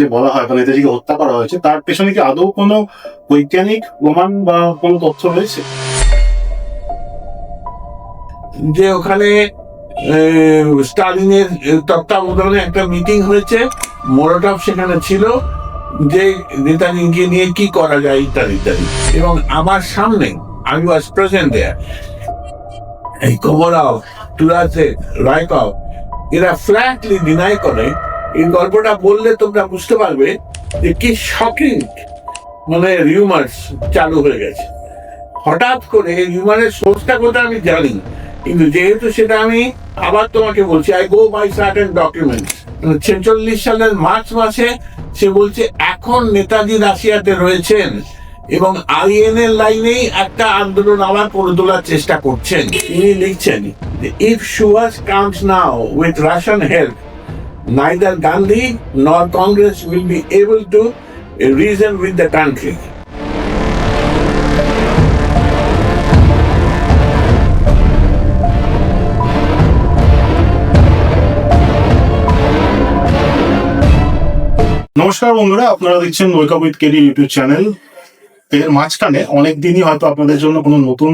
যে বলা হয় বা নেতাজিকে হত্যা করা হয়েছে, তার পেছনে কি আদৌ কোনো বৈজ্ঞানিক প্রমাণ বা কোনো তথ্য রয়েছে? যে ওখানে স্টালিনের তত্ত্বাবধানে একটা মিটিং হয়েছে, মোরটভ সেখানে ছিল, যে নেতাজিকে নিয়ে কি করা যায়, ইত্যাদি ইত্যাদি। এবং আমার সামনে, আমি ওয়াজ প্রেজেন্ট দেয়ার এই কোমরাও তুরাসে রায়কভ এরা ফ্ল্যাটলি ডিনাই করে এই গল্পটা বললে তোমরা বুঝতে পারবে যে কি শকিং মানে রিউমার্স চালু হয়ে গেছে। হঠাৎ করে এই রিউমারের সোর্সটা কোথায় আমি জানি, কিন্তু যেহেতু সেটা আমি আবার তোমাকে বলছি I go by certain documents ছেচল্লিশ সালের মার্চ মাসে সে বলছে, এখন নেতাজি রাশিয়াতে রয়েছেন এবং আইএনএর লাইনেই একটা আন্দোলন আবার করে তোলার চেষ্টা করছেন। তিনি লিখছেন if Subhas comes now with Russian help neither Gandhi nor Congress will be able to reason with the country. নমস্কার বন্ধুরা, আপনারা দেখছেন wake up with KD YouTube channel এর মাঝখানে অনেকদিনই হয়তো আপনাদের জন্য কোনো নতুন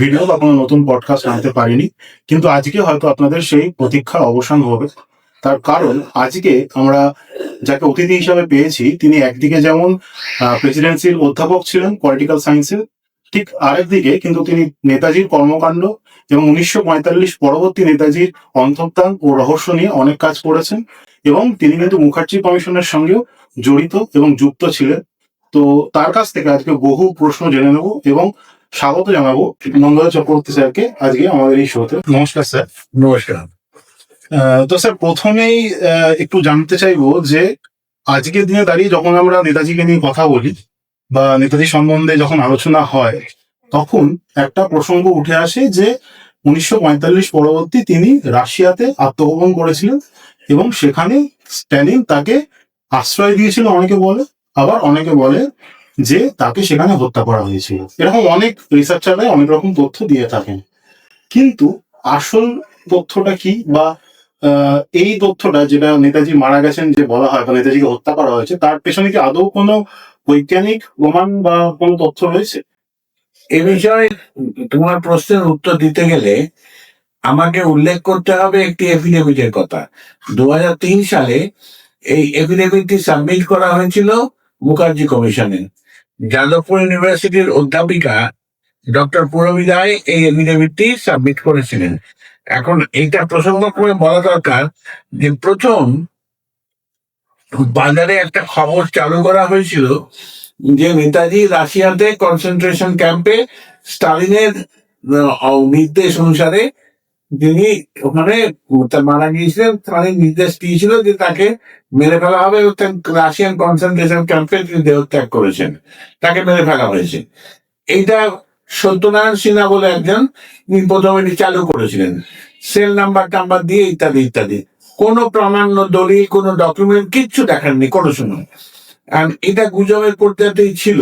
ভিডিও বা কোনো নতুন পডকাস্ট আনতে পারিনি, কিন্তু আজকে হয়তো আপনাদের সেই প্রতীক্ষার অবসান হবে তার কারণ আজকে আমরা যাকে অতিথি হিসাবে পেয়েছি, তিনি একদিকে যেমন প্রেসিডেন্সির অধ্যাপক ছিলেন পলিটিক্যাল সায়েন্সের ঠিক আরেকদিকে কিন্তু তিনি নেতাজির কর্মকাণ্ড এবং উনিশশো পঁয়তাল্লিশ পরবর্তী নেতাজির অন্তর্ধান ও রহস্য নিয়ে অনেক কাজ করেছেন এবং তিনি কিন্তু মুখার্জি কমিশনের সঙ্গেও জড়িত এবং যুক্ত ছিলেন। তো তার কাছ থেকে আজকে বহু প্রশ্ন জেনে নেব এবং স্বাগত জানাব নন্দা চক্রবর্তী স্যারকে আজকে আমাদের এই শোতে। নমস্কার স্যার। নমস্কার। তো স্যার, প্রথমেই একটু জানতে চাইব যে আজকের দিনে দাঁড়িয়ে যখন আমরা নেতাজিকে নিয়ে কথা বলি বা নেতাজি সম্বন্ধে যখন আলোচনা হয়, তখন একটা প্রসঙ্গ উঠে আসে যে উনিশশো পঁয়তাল্লিশ পরবর্তী তিনি রাশিয়াতে আত্মগোপন করেছিলেন এবং সেখানে স্ট্যালিন তাকে আশ্রয় দিয়েছিল, অনেকে বলে, আবার অনেকে বলে যে তাকে সেখানে হত্যা করা হয়েছিল। এরকম অনেক রিসার্চাররা অনেক রকম তথ্য দিয়ে থাকেন। কিন্তু আসল তথ্যটা কি বা এই তথ্যটা যেটা নেতাজি মারা গেছেন যে বলা হয় বা নেতাজিকে হত্যা করা হয়েছে, তার পেছনে কি আদৌ কোনো বৈজ্ঞানিক প্রমাণ বা কোনো তথ্য রয়েছে? এ বিষয়ে তোমার প্রশ্নের উত্তর দিতে গেলে আমাকে উল্লেখ করতে হবে একটি এফিডেভিটের কথা। দু হাজার তিন সালে এই এফিডেভিটটি সাবমিট করা হয়েছিল মুখার্জি কমিশনে। যাদবপুর ইউনিভার্সিটির অধ্যাপিকা ডক্টর পুরবিদায় এই এফিডেভিটটি সাবমিট করেছিলেন। এখন এইটা প্রসঙ্গ করে বলা দরকার যে প্রথম বাজারে একটা খবর চালু করা হয়েছিল যে নেতাজি রাশিয়াতে কনসেন্ট্রেশন ক্যাম্পে স্টালিনের নির্দেশ অনুসারে তিনি ওখানে মারা গিয়েছিলেন, স্টালিন নির্দেশ দিয়েছিল যে তাকে মেরে ফেলা হবে রাশিয়ান কনসেন্ট্রেশন ক্যাম্পে তিনি দেহত্যাগ করেছেন। তাকে মেরে ফেলা হয়েছে। এইটা সত্যনারায়ণ সিনহা বলে একজন প্রথম চালু করেছিলেন। সেল নাম্বার টাম্বার দিয়ে ইত্যাদি ইত্যাদি। কোনো প্রামাণ্য দলিল, কোনো ডকুমেন্ট কিচ্ছু দেখাননি, কোনো সময়। আর এটা গুজবের পর্যায়েই ছিল।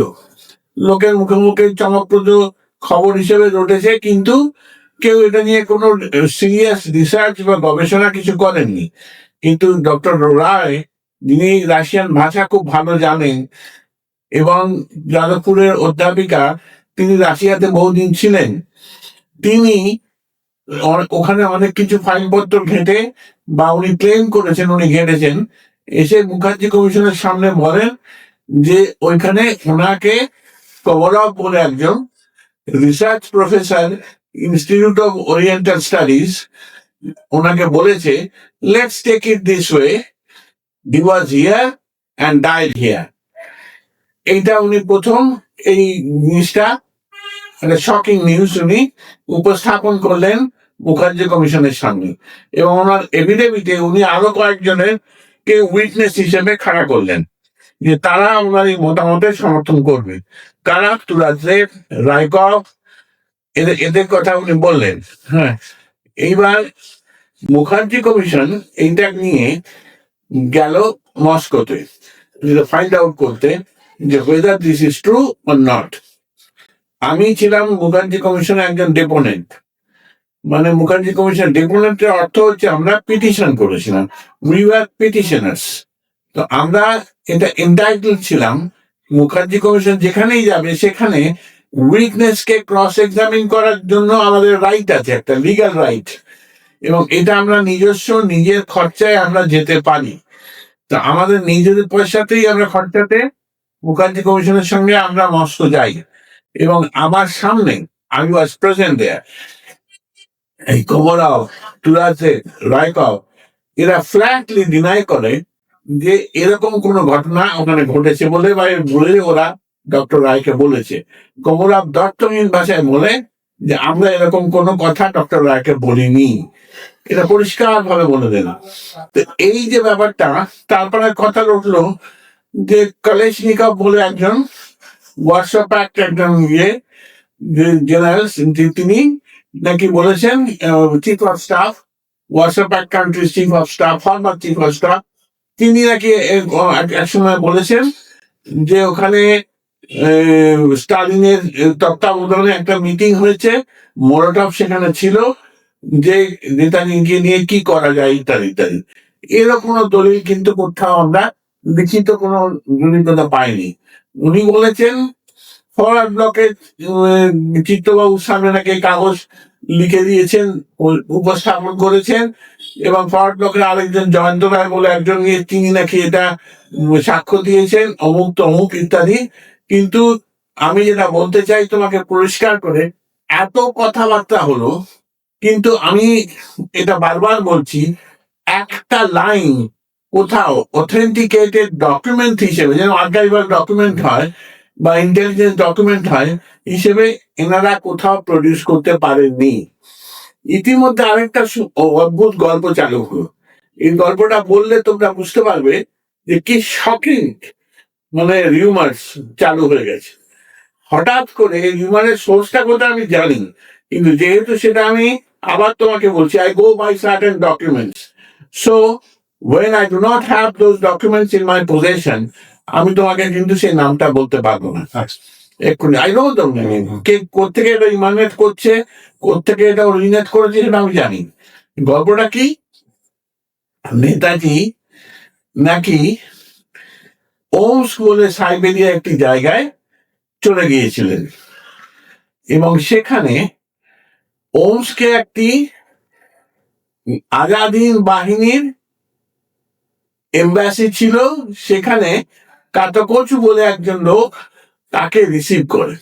লোকের মুখে মুখে চমকপ্রদ খবর হিসেবে রটেছে, কিন্তু কেউ এটা নিয়ে কোনো সিরিয়াস রিসার্চ বা গবেষণা কিছু করেননি। কিন্তু ডক্টর রায়, যিনি রাশিয়ান ভাষা খুব ভালো জানেন, এবং যাদবপুরের অধ্যাপিকা তিনি রাশিয়াতে বহুদিন ছিলেন। তিনি ওখানে অনেক কিছু ফাইলপত্র ঘেঁটে বা উনি ক্লেম করেছেন, উনি ঘেঁটেছেন। এসে মুখার্জি কমিশনের সামনে বলেন যে ওইখানে ওনাকে কবরব বলে একজন research professor institute of oriental studies ওনাকে বলেছে let's take it this way he was here and died here এইটা উনি প্রথম এই জিনিসটা একটা শকিং নিউজ উনি উপস্থাপন করলেন মুখার্জি কমিশনের সামনে এবং ওনার এভিডেভিটে উনি আরও কয়েকজনের কে উইটনেস হিসেবে খাড়া করলেন। যে তারা ওনার এই মতামতের সমর্থন করবে। কারা? তুরাজেভ রায়কভ এদের এদের কথা উনি বললেন। হ্যাঁ এইবার মুখার্জি কমিশন এইটা নিয়ে গেল মস্কোতে ফাইন্ড আউট করতে। যে whether this is true or not আমি ছিলাম মুখার্জি কমিশনের একজন ডেপোনেন্ট মানে মুখার্জি কমিশন ডেপোনেন্টের অর্থ হচ্ছে আমরা পিটিশন করেছিলাম। উই আর পিটিশনার্স তো আমরা এটা এন্টাইটেল ছিলাম। মুখার্জি কমিশন যেখানেই যাবে, সেখানে উইকনেস কে ক্রস এক্সামিন করার জন্য আমাদের রাইট আছে, একটা লিগ্যাল রাইট এবং এটা আমরা নিজস্ব, নিজের খরচায় আমরা যেতে পারি। তো আমাদের নিজেদের পয়সাতেই আমরা খরচাতে মুখার্জি কমিশনের সঙ্গে আমরা মস্কো যাই। এবং আমার সামনে, আমি ওয়াজ প্রেজেন্ট দেয়ার এই কোমরাও টুরাসে রায়কাও, এরা ফ্ল্যাটলি ডিনাই করে যে এরকম কোনো ঘটনা ওখানে ঘটেছে বলে বা বলে ওরা ডক্টর রায়কে বলেছে। কোমরাব দত্তহীন ভাষায় বলে যে, আমরা এরকম কোনো কথা ডক্টর রায়কে বলিনি। এটা পরিষ্কার ভাবে বলে দেন। তো এই যে ব্যাপারটা, তারপরে কথা উঠল যে কলেশনিকভ বলে একজন হোয়াটসঅ্যাপ অ্যাক্ট একজন ইয়ে জেনারেল তিনি নাকি বলেছেন chief of staff WhatsApp act country chief of staff former chief of staff তিনি নাকি এক সময় বলেছেন যে ওখানে স্টালিনের তত্ত্বাবধানে একটা মিটিং হয়েছে মোরটপ সেখানে ছিল, যে, নেতাজিকে নিয়ে কি করা যায়, ইত্যাদি ইত্যাদি। এরকম দলিল কিন্তু কোথাও আমরা লিখিত কোনো জড়িততা পাইনি উনি বলেছেন, ফরওয়ার্ড ব্লকে চিত্তবাবুর সামনে নাকি কাগজ লিখে দিয়েছেন উপস্থাপন করেছেন, এবং ফরওয়ার্ড ব্লকের আরেকজন জয়ন্ত রায় বলে একজন নিয়ে তিনি নাকি এটা সাক্ষ্য দিয়েছেন, অমুক তমুক ইত্যাদি। কিন্তু আমি যেটা বলতে চাই তোমাকে পরিষ্কার করে, এত কথাবার্তা হলো, কিন্তু আমি এটা বারবার বলছি, একটা লাইন কোথাও অথেন্টিকেটেড ডকুমেন্ট হিসেবে, যেন আর্কাইভাল ডকুমেন্ট হয় বা ইন্টেলিজেন্স ডকুমেন্ট হয়, হিসেবে এনারা কোথাও প্রডিউস করতে পারেননি। ইতিমধ্যে আরেকটা অদ্ভুত গল্প চালু হলো। এই গল্পটা বললে তোমরা বুঝতে পারবে যে কি শকিং মানে রিউমার্স চালু হয়ে গেছে। হঠাৎ করে রিউমারের সোর্সটা কোথায় আমি জানি, কিন্তু যেহেতু সেটা আমি আবার তোমাকে বলছি I go by certain documents so when I do not have those documents in my position আমি তোমাকে কিন্তু সেই নামটা বলতে পারব না। আচ্ছা। এক্ষুনি আই নো দ্য কে কোথেকে এটা ইমানেট করছে কোথেকে এটা অরিজিনেট করেছে সেটা আমি জানি গল্পটা কি? নেতাজি নাকি ওমস বলে সাইবেরিয়া একটি জায়গায় চলে গিয়েছিলেন। এবং সেখানে ওমসকে একটি আজাদিন বাহিনীর এম্বাসি ছিল সেখানে কাতকচু বলে একজন লোক তাকে রিসিভ করে।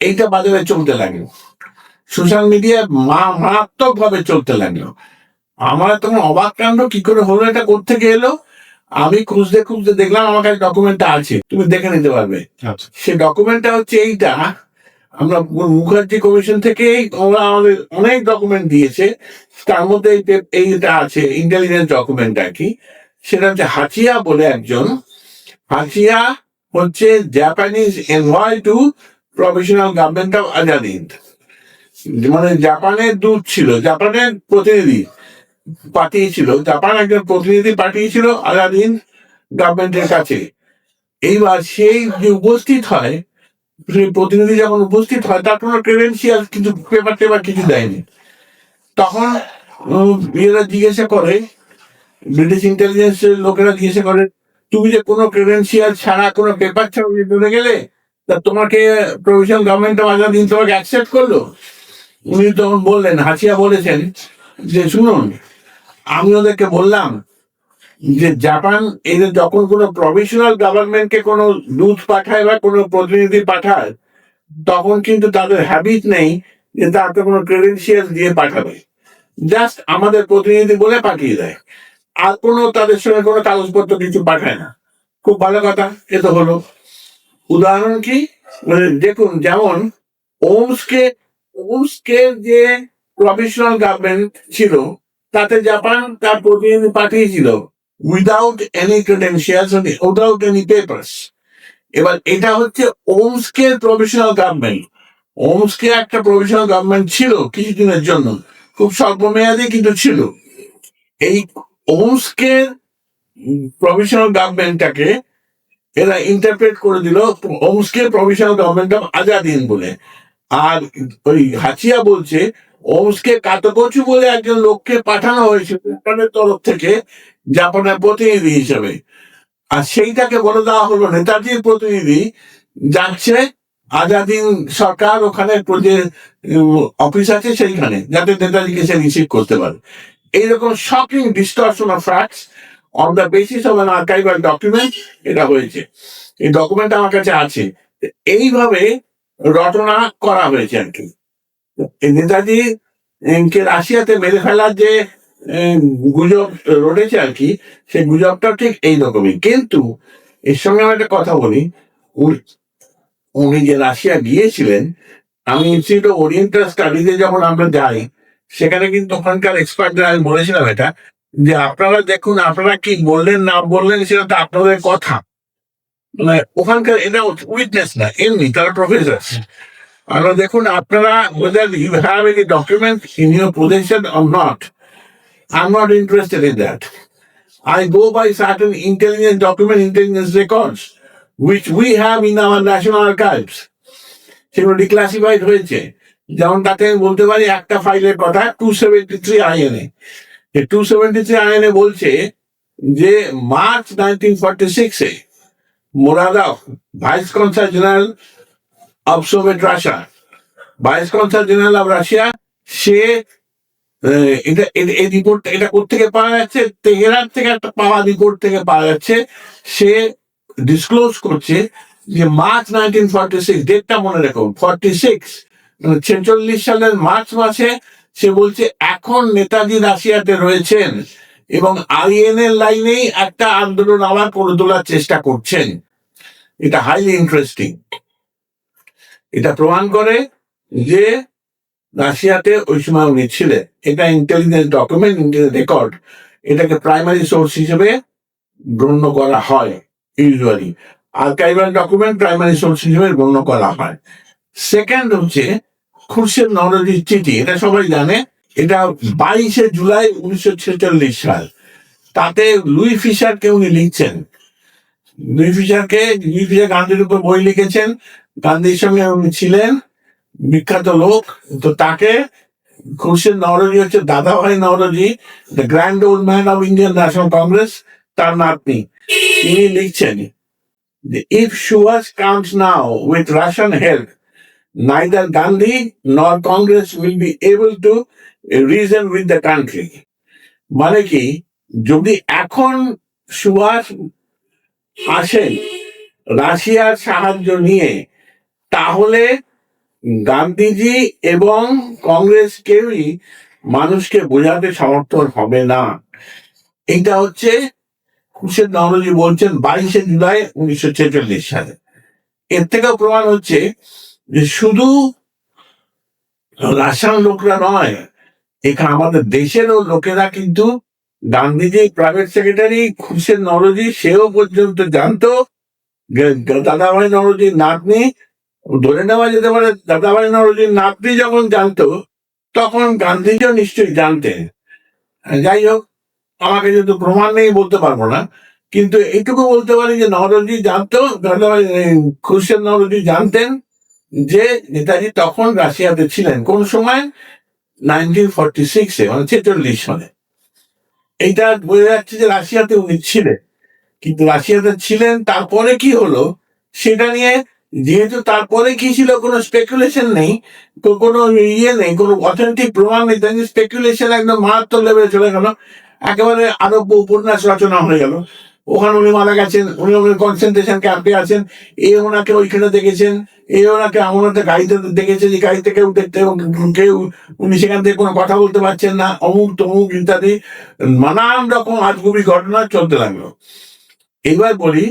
এইটা বাজারে চলতে লাগল। সোশ্যাল মিডিয়ায় মা মারাত্মক ভাবে চলতে লাগল। আমার তখন অবাক কাণ্ড কি করে হলো এটা কোথেকে এলো? আমি খুঁজতে খুঁজতে দেখলাম আমার কাছে ডকুমেন্টটা আছে। তুমি দেখে নিতে পারবে। আচ্ছা। সে ডকুমেন্টটা হচ্ছে এইটা। আমরা মুখার্জি কমিশন থেকে ওরা আমাদের অনেক ডকুমেন্ট দিয়েছে। তার মধ্যে এই এইটা আছে ইন্টেলিজেন্স ডকুমেন্ট আর কি, সেটা হচ্ছে হাচিয়া বলে একজন। হাচিয়া হচ্ছে Japanese envoy to professional government of Azad Hind মানে জাপানের দূত ছিল, জাপানের প্রতিনিধি পাঠিয়েছিল, জাপান একজন প্রতিনিধি পাঠিয়েছিল আজাদিন গভর্নমেন্টের কাছে। এইবার সেই যে উপস্থিত হয় প্রতিনিধি যখন উপস্থিত হয়, তার কোনো ক্রেডেন্সিয়াল কিছু পেপার টেপার কিছু দেয়নি। তখন ইয়েরা জিজ্ঞাসা করে ব্রিটিশ ইন্টেলিজেন্স লোকেরা জিজ্ঞাসা করে, তুমি যে কোনো ক্রেডেন্সিয়াল ছাড়া কোনো পেপার ছাড়া চলে গেলে, তা তোমাকে প্রভিশনাল গভর্নমেন্ট অফ আজাদিন তোমাকে অ্যাকসেপ্ট করল? উনি তখন বললেন, হাসিয়া বলেছেন যে, শুনুন, আমি ওদেরকে বললাম যে জাপান এদের যখন কোনো প্রভিশনাল গভর্নমেন্টকে কোনো দূত পাঠায় বা কোনো প্রতিনিধি পাঠায়, তখন কিন্তু তাদের হ্যাবিট নেই যে তাকে কোনো ক্রেডেন্সিয়াল দিয়ে পাঠাবে। জাস্ট আমাদের প্রতিনিধি বলে পাঠিয়ে দেয়। আর কোনো তাদের সঙ্গে কোনো কাগজপত্র কিছু পাঠায় না। খুব ভালো কথা, এ তো হলো। উদাহরণ কি? মানে দেখুন, যেমন ওমসকে ওমসকে যে প্রফেশনাল গভর্নমেন্ট ছিল, তাতে জাপান তার প্রতিনিধি পাঠিয়েছিল। Without any credentials without any papers এবার এটা হচ্ছে ওমসকে প্রফেশনাল গভর্নমেন্ট ওমসকে একটা প্রফেশনাল গভর্নমেন্ট ছিল কিছুদিনের জন্য। খুব স্বল্প মেয়াদী কিন্তু ছিল। এই ওমসকে প্রফেশনাল গভর্নমেন্টটাকে এরা ইন্টারপ্রেট করে দিল ওমসকে প্রফেশনাল গভর্নমেন্ট অফ আজাদিন বলে। আর ওই হাচিয়া বলছে ওমসকে কাতকচু বলে একজন লোককে পাঠানো হয়েছিল তরফ থেকে জাপানের প্রতিনিধি হিসেবে। আর সেইটাকে বলে দেওয়া হলো নেতাজির প্রতিনিধি যাচ্ছে আজাদিন সরকার ওখানে যে অফিস আছে সেইখানে, যাতে নেতাজিকে সে রিসিভ করতে পারে। এইরকম shocking distortion of facts on the basis of an archival document এটা হয়েছে। এই ডকুমেন্ট আমার কাছে আছে। এইভাবে রটনা করা হয়েছে আর কি। নেতাজি রাশিয়াতে মেরে ফেলার যে গুজব রটেছে আর কি, সেই গুজবটা ঠিক এই রকমই কিন্তু এর সঙ্গে আমি একটা কথা বলি উনি- যে রাশিয়া গিয়েছিলেন, আমি ইনস্টিটিউট অফ ওরিয়েন্টাল স্টাডিজে যখন আমরা যাই, সেখানে কিন্তু ওখানকার এক্সপার্টরা আমি বলেছিলাম এটা, যে আপনারা দেখুন, আপনারা কি বললেন, না বললেন, সেটা তো আপনাদের কথা। মানে ওখানকার এটা উইটনেস না, এমনি তারা প্রফেসর আমরা দেখুন, আপনারা have any document in your possession or not I'm not interested in that. I go by certain intelligence, document intelligence records, which we have in our national archives. সেগুলো ডিক্লাসিফাইড হয়েছে। যেমন তাতে আমি বলতে পারি, একটা ফাইলের কথা two seventy three INA two seventy three INA বলছে যে মার্চ নাইনটিন ফর্টি সিক্সে Muradov vice consul general of Soviet Russia vice consul general of Russia সে এটা এই রিপোর্ট এটা কোথেকে পাওয়া যাচ্ছে? তেহরান থেকে একটা পাওয়া রিপোর্ট থেকে পাওয়া যাচ্ছে। সে ডিসক্লোজ করছে যে মার্চ নাইনটিন ফর্টি সিক্স ডেটটা মনে রাখো, ফর্টি সিক্স ছেচল্লিশ সালের মার্চ মাসে সে বলছে, এখন নেতাজি রাশিয়াতে রয়েছেন এবং আইএন এর লাইনেই একটা আন্দোলন আবার করে তোলার চেষ্টা করছেন। এটা হাইলি ইন্টারেস্টিং এটা প্রমাণ করে যে রাশিয়াতে ওই সময় উনি ছিলেন। এটা ইন্টেলিজেন্স ডকুমেন্ট রেকর্ড এটাকে প্রাইমারি সোর্স হিসেবে গণ্য করা হয় usually archival document primary source হিসেবে গণ্য করা হয়। সেকেন্ড হচ্ছে খুরশেদ নরজির চিঠি এটা সবাই জানে। এটা বাইশে জুলাই উনিশশো ছেচল্লিশ সাল। তাতে লুই ফিশারকে উনি লিখছেন। লুই ফিশারকে, লুই ফিশার গান্ধীর উপর বই লিখেছেন। গান্ধীর সঙ্গে উনি ছিলেন। বিখ্যাত লোক তো তাকে খুরশেদ নওরজি হচ্ছে, Dadabhai Naoroji the grand old man of Indian National Congress তার নাতনি তিনি লিখছেন if Subhas comes now with Russian help neither Gandhi nor Congress will be able to reason with the country. মানে কি, যদি এখন সুভাষ আসেন, রাশিয়ার সাহায্য নিয়ে, তাহলে গান্ধীজি এবং কংগ্রেস কেউই মানুষকে বোঝাতে সমর্থন হবে না। এটা হচ্ছে খুরশেদ নওরজি বলছেন বাইশে জুলাই উনিশশো ছেচল্লিশ সালে। এর থেকেও প্রমাণ হচ্ছে যে শুধু রাশিয়ান লোকরা নয়, এখানে আমাদের দেশেরও লোকেরা কিন্তু গান্ধীজি প্রাইভেট সেক্রেটারি খুরশেদ নরজি, সেও পর্যন্ত জানতো দাদাভাই নরজির নাতনি ধরে নেওয়া যেতে পারে, দাদাভাই নরজির নাতনি যখন জানতো, তখন গান্ধীজিও নিশ্চয়ই জানতেন। যাই হোক, আমাকে যেহেতু প্রমাণ নেই বলতে পারব না, কিন্তু এইটুকু বলতে পারি যে নরজি জানতো খুরশেদ নরজি জানতেন যে নেতাজি তখন রাশিয়াতে ছিলেন, কোন সময়? নাইনটিন ফর্টি সিক্সে মানে ছেচল্লিশ সালে এইটা বোঝা যাচ্ছে যে রাশিয়াতে উনি ছিলেন। কিন্তু রাশিয়াতে ছিলেন, তারপরে কি হলো, সেটা নিয়ে যেহেতু তারপরে কি ছিল, কোনো স্পেকুলেশন নেই, তো কোনো ইয়ে নেই, কোনো অথেন্টিক প্রমাণ নেই, তাই স্পেকুলেশন একদম মারাত্মক লেভেলে চলে গেল। একেবারে আরব্য উপন্যাস রচনা হয়ে গেল। ওখানে উনি মারা গেছেন, উনি কনসেন্ট্রেশন ক্যাম্পে আছেন, এ ওনাকে ওইখানে দেখেছেন, এ ওনাকে আমাদের গাড়িতে দেখেছে যে গাড়িতে কেউ দেখতে কেউ উনি সেখান থেকে কোনো কথা বলতে পারছেন না, অমুক তমুক ইত্যাদি, নানান রকম আজগুবি ঘটনা চলতে লাগল। এবার বলি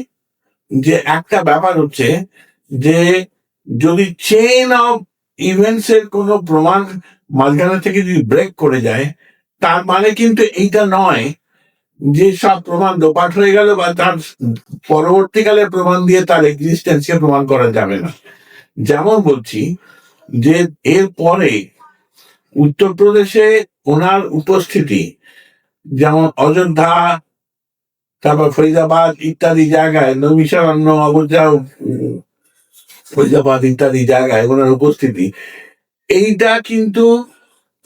যে একটা ব্যাপার হচ্ছে যে যদি চেইন অফ ইভেন্টস এর কোনো প্রমাণ মাঝখানে থেকে যদি ব্রেক করে যায়, তার মানে কিন্তু এইটা নয় যে সব প্রমাণ দোপাট হয়ে গেল বা তার পরবর্তীকালে প্রমাণ দিয়ে তার এক্সিস্টেন্সকে প্রমাণ করা যাবে না। যেমন বলছি যে এর পরে উত্তরপ্রদেশে ওনার উপস্থিতি, যেমন অযোধ্যা, তারপর ফরিদাবাদ ইত্যাদি জায়গায়, নবিশারণ্য, অযোধ্যা ফরিদাবাদ ইত্যাদি জায়গায় ওনার উপস্থিতি। এইটা কিন্তু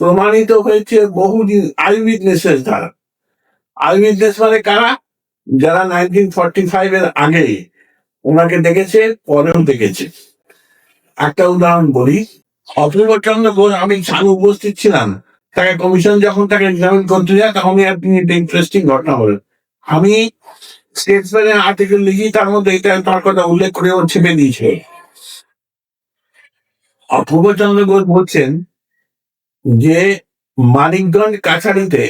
প্রমাণিত হয়েছে বহুদিন আই উইটনেসেস দ্বারা। আই মানে কারা? যারা নাইনটিন ফর্টি ফাইভ এর আগে ওনাকে দেখেছে, পরেও দেখেছে। একটা উদাহরণ বলি। অপূর্ব চন্দ্র ঘোষ আমি সামনে উপস্থিত ছিলাম। তাকে কমিশন যখন তাকে এক্সামিন করতে যায়, তখন একটা ইন্টারেস্টিং ঘটনা বলেন আমি স্টেটসম্যানের আর্টিকেল লিখি, তার মধ্যে এটা তার কথা উল্লেখ করে ও ছেপে দিয়েছে। অপূর্ব চন্দ্র ঘোষ বলছেন যে মানিকগঞ্জ কাছারিতে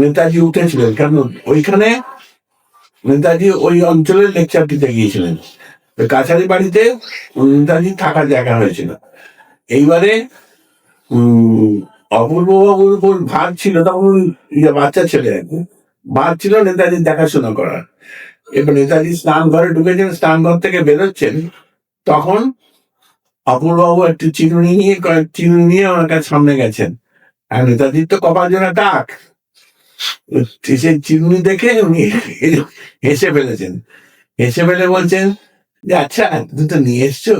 নেতাজি উঠেছিলেন। কারণ ওইখানে নেতাজি ওই অঞ্চলের লেকচার দিতে গিয়েছিলেন। কাছারি বাড়িতে নেতাজি থাকার জায়গা হয়েছিল। এইবারে উম, অপূর্ব বাবুর উপর ভার ছিল তখন ইয়ে বাচ্চা ছেলে। আর কি। ভার ছিল নেতাজির দেখাশোনা করার। এবার নেতাজি স্নান ঘরে ঢুকেছেন স্নান ঘর থেকে বেরোচ্ছেন। তখন অপূর্ববাবু একটু চিরুনি নিয়ে চিরুনি নিয়ে ওনার কাছে সামনে গেছেন। আর নেতাজির তো কপাল জোড়া ডাক। চিরুনি দেখে উনি হেসে ফেলেছেন। হেসে ফেলে বলছেন, যে আচ্ছা তুমি তো নিয়ে এসছো,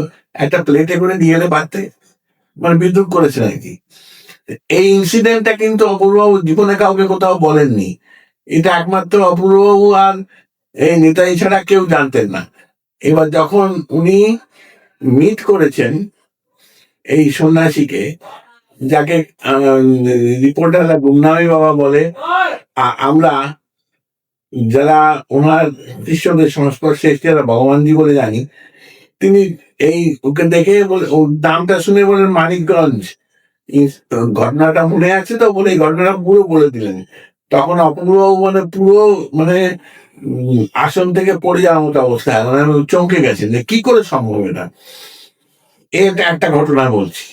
একটা প্লেটে করে নিয়ে এলে পারতে মানে বিদ্রুপ করেছেন আর কি এই ইনসিডেন্টটা কিন্তু অপূর্ববাবু জীবনে কাউকে কোথাও বলেননি। এটা একমাত্র অপূর্ববাবু আর এই নেতাজি ছাড়া কেউ জানতেন না। এবার যখন উনি মিট করেছেন এই সন্ন্যাসীকে, যাকে রিপোর্টাররা গুমনামী বাবা বলে আমরা যারা ওনার শিষ্যদের সংস্পর্শে এসে যারা ভগবানজি বলে জানি, তিনি এই ওকে দেখে নামটা শুনে বলেন মানিকগঞ্জ। ঘটনাটা মনে আছে তো বলে ঘটনাটা পুরো বলে দিলেন। তখন অপূর্ব মানে পুরো মানে আসন থেকে পড়ে যাওয়ার মতো অবস্থা মানে চমকে গেছেন যে কি করে সম্ভব এটা? এটা একটা ঘটনা বলছি।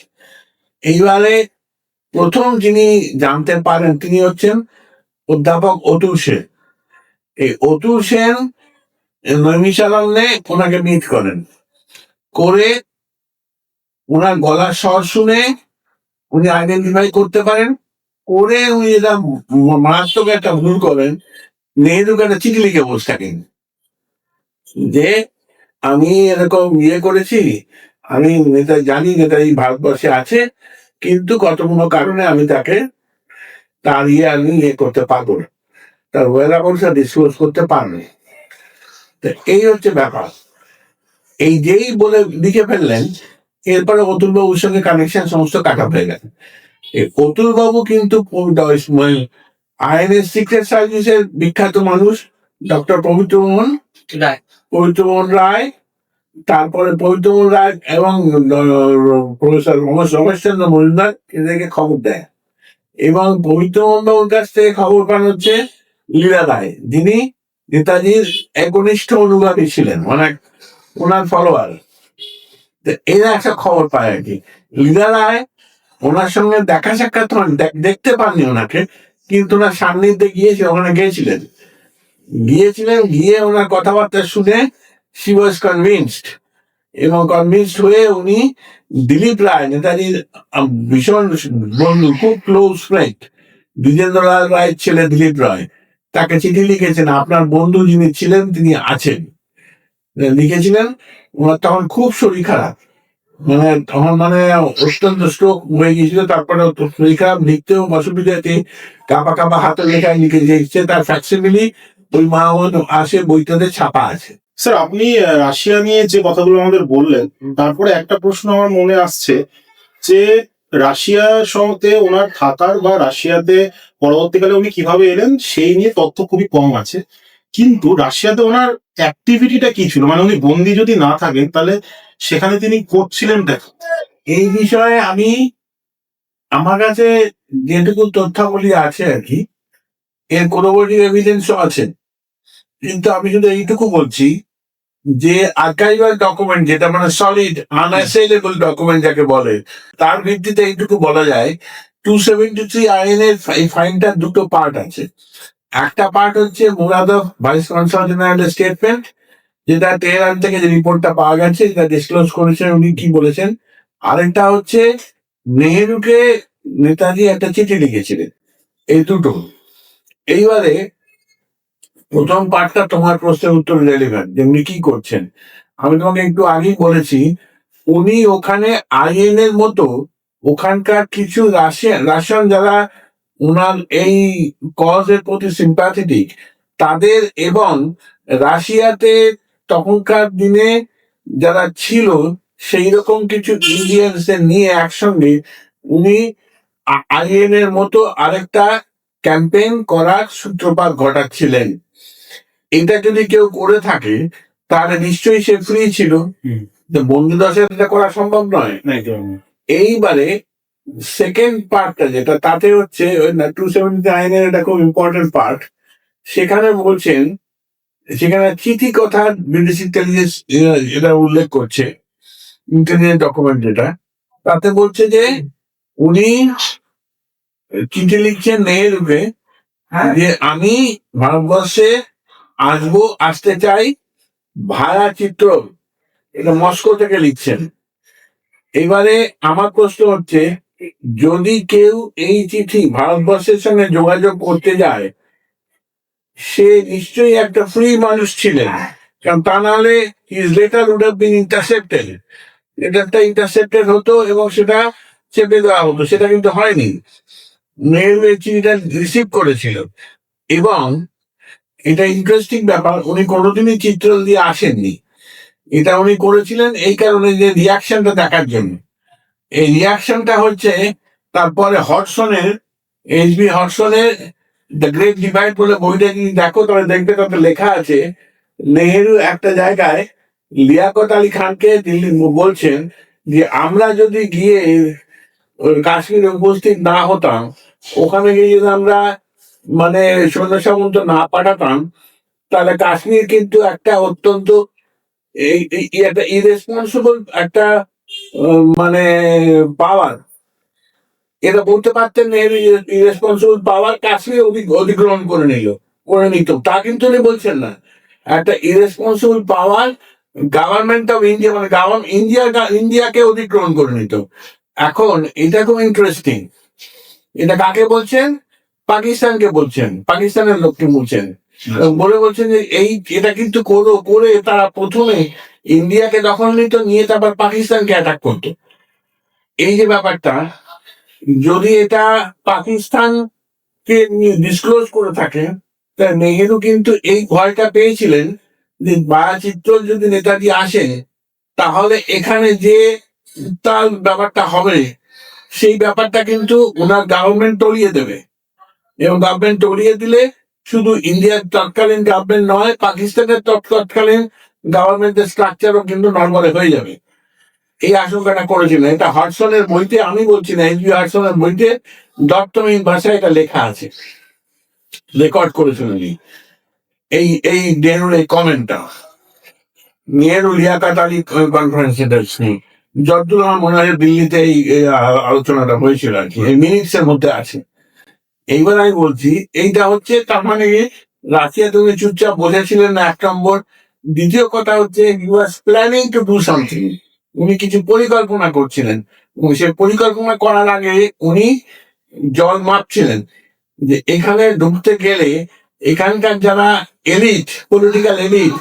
এইবারে প্রথম যিনি জানতে পারেন তিনি হচ্ছেন অধ্যাপক অতুল সেন। এই অতুল সেন নৈমিষারণ্যে ওনাকে মিট করেন। করে ওনার গলার স্বর শুনে উনি আইডেন্টিফাই করতে পারেন। করে উনি যেটা মারাত্মক একটা ভুল করেন। নেহেরুকে একটা চিঠি লিখে বসে থাকেন যে আমি এরকম ইয়ে করেছি, আমি নেতা, জানি নেতাজি ভারতবর্ষে আছে, কিন্তু কত কোনো কারণে আমি তাকে তার ইয়ে আমি ইয়ে করতে পারব না। তার ওয়েরাবলসটা ডিসক্লোজ করতে পারবে তো এই হচ্ছে ব্যাপার। এই যেই বলে লিখে ফেললেন, এরপরে অতুল বাবুর সঙ্গে কানেকশন সমস্ত কাটা হয়ে গেছে। এই অতুল বাবু কিন্তু আইএনএস সিক্রেট সার্ভিসের বিখ্যাত মানুষ ডক্টর পবিত্র মোহন রায় পবিত্র মোহন রায় তারপরে পবিত্র মোহন রায় এবং প্রফেসর রমেশ রমেশচন্দ্র মজুমদার এদেরকে খবর দেয়। এবং পবিত্র মোহন বাবুর কাছ থেকে খবর পান হচ্ছে লীলা রায়। যিনি নেতাজির একনিষ্ঠ অনুগামী ছিলেন মানে ওনার ফলোয়ার এরা একটা খবর পায় আর কি। লীলা রায় ওনার সঙ্গে দেখা সাক্ষাৎ হন দেখ- দেখতে পাননি ওনাকে কিন্তু ওনার সান্নিধ্যে গিয়েছিল ওখানে গিয়েছিলেন। গিয়েছিলেন গিয়ে ওনার কথাবার্তা শুনে শি ওয়াজ কনভিনসড এবং কনভিনসড হয়ে উনি দিলীপ রায় নেতাজির আহ, ভীষণ বন্ধু খুব ক্লোজ ফ্রেন্ড দ্বিজেন্দ্রলাল রায়ের ছেলে দিলীপ রায়। তাকে চিঠি লিখেছেন আপনার বন্ধু যিনি ছিলেন তিনি আছেন। লিখেছিলেন ওনার তখন খুব শরীর খারাপ। মানে তখন মানে অত্যন্ত স্ট্রোক হয়ে গিয়েছিল, তারপরে খারাপ লিখতেও অসুবিধাতে কাপা কাপা হাতের লেখায় লিখে দিয়েছে। তার ফ্যাক্সিমিলি ওই আসে, বইটাতে ছাপা আছে। স্যার, আপনি রাশিয়া নিয়ে যে কথাগুলো আমাদের বললেন, তারপরে একটা প্রশ্ন আমার মনে আসছে যে রাশিয়ার সঙ্গে ওনার থাকার বা রাশিয়াতে পরবর্তীকালে উনি কীভাবে এলেন, সেই নিয়ে তথ্য খুবই কম আছে। কিন্তু রাশিয়াতে ওনার অ্যাক্টিভিটিটা কি ছিল? মানে উনি বন্দি যদি না থাকেন, তাহলে সেখানে তিনি করছিলেন দেখো এই বিষয়ে আমি আমার কাছে যেটুকু তথ্যাবলী আছে আর কি, এর কোনোবডি এভিডেন্সও আছে। কিন্তু আমি শুধু এইটুকু বলছি যে আর্কাইভাল ডকুমেন্ট যেটা মানে সলিড আনঅ্যাসাইলেবল ডকুমেন্ট যাকে বলে, তার ভিত্তিতে এইটুকু বলা যায় টু সেভেন্টি থ্রি আইন এর ফাইনটার দুটো পার্ট আছে। একটা পার্ট হচ্ছে মুরাদভ ভাইস কনসাল জেনারেলের স্টেটমেন্ট যেটা তেহরান থেকে যে রিপোর্টটা পাওয়া গেছে যেটা ডিসক্লোজ করেছেন, উনি কি বলেছেন? আরেকটা হচ্ছে নেহেরুকে নেতাজি একটা চিঠি লিখেছিলেন, এই দুটো। এইবারে প্রথম পার্টটা তোমার প্রশ্নের উত্তর রেলিভেন্ট যে উনি কি করছেন? আমি তোমাকে একটু আগেই বলেছি, উনি ওখানে আইএন এর মতো ওখানকার কিছু রাশিয়ান রাশিয়ান যারা ওনার এই কজের প্রতি সিম্প্যাথেটিক তাদের এবং রাশিয়াতে তখনকার দিনে যারা ছিল সেই রকম কিছু ইন্ডিয়ানস নিয়ে একসঙ্গে উনি আইএন এর মতো আরেকটা ক্যাম্পেইন করার সূত্রপাত ঘটাচ্ছিলেন। এটা যদি কেউ করে থাকে তাহলে নিশ্চয়ই সে ফ্রি ছিল। বন্ধু দশের এটা করা সম্ভব নয়। এইবারে সেকেন্ড পার্টটা যেটা তাতে হচ্ছে ওই টু সেভেন্টি নাইনের এটা খুব ইম্পর্টেন্ট পার্ট সেখানে বলছেন সেখানে চিঠি কথা ব্রিটিশ ইন্টেলিজেন্স এটা উল্লেখ করছে ইন্টেলিজেন্স ডকুমেন্ট যেটা তাতে বলছে যে উনি চিঠি লিখছেন নেহেরুকে যে আমি ভারতবর্ষে আসব আসতে চাই ভায়া চিত্র। এটা মস্কো থেকে লিখছেন। এবারে আমার প্রশ্ন হচ্ছে যদি কেউ এই চিঠি ভারতবর্ষের সঙ্গে যোগাযোগ করতে যায়, সে নিশ্চয়ই একটা ফ্রি মানুষ ছিলেন। কারণ তা নাহলে his letter would been intercepted লেটারটা ইন্টারসেপ্টেড হতো এবং সেটা চেপে দেওয়া হতো। সেটা কিন্তু হয়নি। নেহরু এই চিঠিটা রিসিভ করেছিল। এবং এটা ইন্টারেস্টিং ব্যাপার, উনি কোনোদিনই চিত্র দিয়ে আসেননি। এটা উনি করেছিলেন এই কারণে যে রিয়াকশনটা দেখার জন্য। এই রিয়াকশনটা হচ্ছে তারপরে হটসনের এইচ বি হটসনের দ্য গ্রেট ডিভাইড বলে বইটা যদি দেখো তাহলে দেখবে তাতে লেখা আছে, নেহেরু একটা জায়গায় লিয়াকত আলী খানকে দিল্লি বলছেন যে, আমরা যদি গিয়ে কাশ্মীরে উপস্থিত না হতাম, ওখানে গিয়ে যদি আমরা মানে সৈন্য সামন্ত না পাঠাতাম, তাহলে কাশ্মীর কিন্তু একটা অত্যন্ত এই একটা ইরেসপন্সিবল একটা মানে পাওয়ার। এটা বলতে পারতেন নেহেরু ইরেসপন্সিবল পাওয়ার অধি- অধিগ্রহণ করে নিল, করে নিত। তা কিন্তু উনি বলছেন না। একটা irresponsible power government of India মানে ইন্ডিয়া ইন্ডিয়াকে অধিগ্রহণ করে নিত। এখন এটা খুব ইন্টারেস্টিং এটা কাকে বলছেন? পাকিস্তানকে বলছেন। পাকিস্তানের লোককে বলছেন। বলে বলছেন যে এই এটা কিন্তু করো, করে তারা প্রথমে ইন্ডিয়াকে দখল নিত, নিয়ে তারপর পাকিস্তানকে অ্যাটাক করতো। এই যে ব্যাপারটা, যদি এটা পাকিস্তানকে ডিসক্লোজ করে থাকে, তা নেহেরু কিন্তু এই ভয়টা পেয়েছিলেন যে বায়াচিত্র যদি নেতাজি আসে, তাহলে এখানে যে তার ব্যাপারটা হবে, সেই ব্যাপারটা কিন্তু ওনার গভর্নমেন্ট টলিয়ে দেবে। এবং গভর্নমেন্ট টলিয়ে দিলে শুধু ইন্ডিয়ার তৎকালীন গভর্নমেন্ট নয়, পাকিস্তানের তৎ- তৎকালীন গভর্নমেন্টের স্ট্রাকচারও কিন্তু নর্মালে হয়ে যাবে। এই আশঙ্কাটা করেছিলেন। এটা হটসনের বইতে, আমি বলছি না এসবি হটসনের বইতে দত্তমীন ভাষায় এটা লেখা আছে। রেকর্ড করেছেন উনি। এই এই নেহরুর এই কমেন্টটা নেহরু লিয়াকাত আলী কনফারেন্স সেন্টার যতদূর আমার মনে হয় দিল্লিতে এই আলোচনাটা হয়েছিল আর কি। এই মিনিটস এর মধ্যে আছে। এইবার আমি বলছি, এইটা হচ্ছে তার মানে রাশিয়া তুমি চুপচাপ বসেছিলেন এক নম্বর। দ্বিতীয় কথা হচ্ছে you was planning to do something উনি কিছু পরিকল্পনা করছিলেন। সে পরিকল্পনা করার আগে উনি জল মাপছিলেন যে এখানে ঢুকতে গেলে এখানকার যারা এলিট পলিটিক্যাল এলিট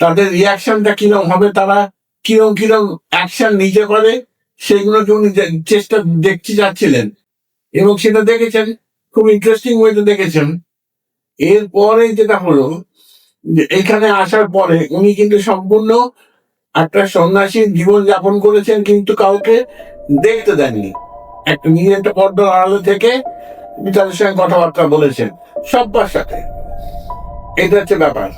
তাদের রিয়াকশনটা কিরম হবে, তারা কিরম কিরম অ্যাকশন নিজে করে সেগুলোকে উনি চেষ্টা দেখতে যাচ্ছিলেন। এবং সেটা দেখেছেন। খুব ইন্টারেস্টিং ওয়েতে দেখেছেন। এরপরে যেটা হলো এখানে আসার পরে উনি কিন্তু সম্পূর্ণ একটা সন্ন্যাসীর জীবন যাপন করেছেন, কিন্তু কাউকে দেখতে দেননি। একটা নিজের একটা পর্দার আড়ালে থেকে তাদের সঙ্গে কথাবার্তা বলেছেন, সব্বার সাথে। এটা হচ্ছে ব্যাপার।